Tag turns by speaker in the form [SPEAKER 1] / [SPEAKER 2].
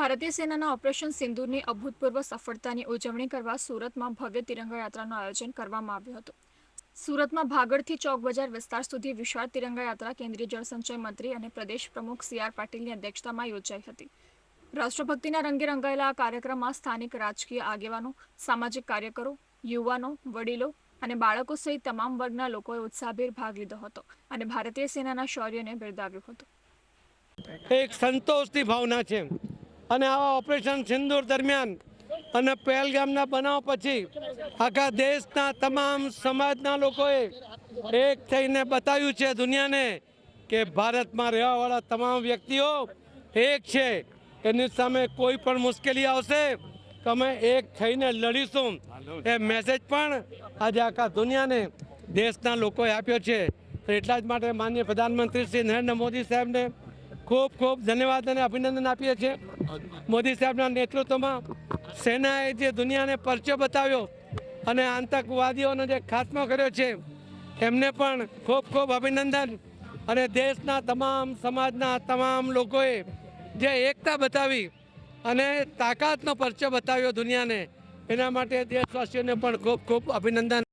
[SPEAKER 1] ભારતીય સેનાના ઓપરેશન સિંદુરની અભૂતપૂર્વ સફળતાની ઉજવણી કરવા સુરતમાં ભવ્ય તિરંગા યાત્રાનું આયોજન કરવામાં આવ્યું હતું. સુરતમાં ભાગળથી ચોક બજાર વિસ્તાર સુધી વિશાળ તિરંગા યાત્રા કેન્દ્રીય જળસંચય મંત્રી અને પ્રદેશ પ્રમુખ સી આર પાટીલની અધ્યક્ષતામાં યોજાઈ હતી. રાષ્ટ્રભક્તિના રંગે રંગાયેલા આ કાર્યક્રમમાં સ્થાનિક રાજકીય આગેવાનો, સામાજિક કાર્યકરો, યુવાનો, વડીલો અને બાળકો સહિત તમામ વર્ગના લોકોએ ઉત્સાહભેર ભાગ લીધો હતો અને ભારતીય સેનાના શૌર્યને બિરદાવ્યું હતું.
[SPEAKER 2] એક સંતોષની ભાવના છે. અને આવા ઓપરેશન સિંદૂર દરમિયાન અને પહેલગામના બનાવ પછી આખા દેશના તમામ સમાજના લોકોએ એક થઈને બતાવ્યું છે દુનિયાને કે ભારતમાં રહેવાવાળા તમામ વ્યક્તિઓ એક છે. એની સામે કોઈ પણ મુશ્કેલી આવશે તો અમે એક થઈને લડીશું. એ મેસેજ પણ આજે આખા દુનિયાને દેશના લોકોએ આપ્યો છે. એટલા જ માટે માનનીય પ્રધાનમંત્રી શ્રી નરેન્દ્ર મોદી સાહેબને ખૂબ ખૂબ ધન્યવાદ અને અભિનંદન આપીએ છીએ. મોદી સાહેબના નેતૃત્વમાં સેનાએ જે દુનિયાને પરચો બતાવ્યો અને આતંકવાદીઓનો જે ખાત્મો કર્યો છે, એમને પણ ખૂબ ખૂબ અભિનંદન. અને દેશના તમામ, સમાજના તમામ લોકોએ જે એકતા બતાવી અને તાકાતનો પરચો બતાવ્યો દુનિયાને, એના માટે દેશવાસીઓને પણ ખૂબ ખૂબ અભિનંદન.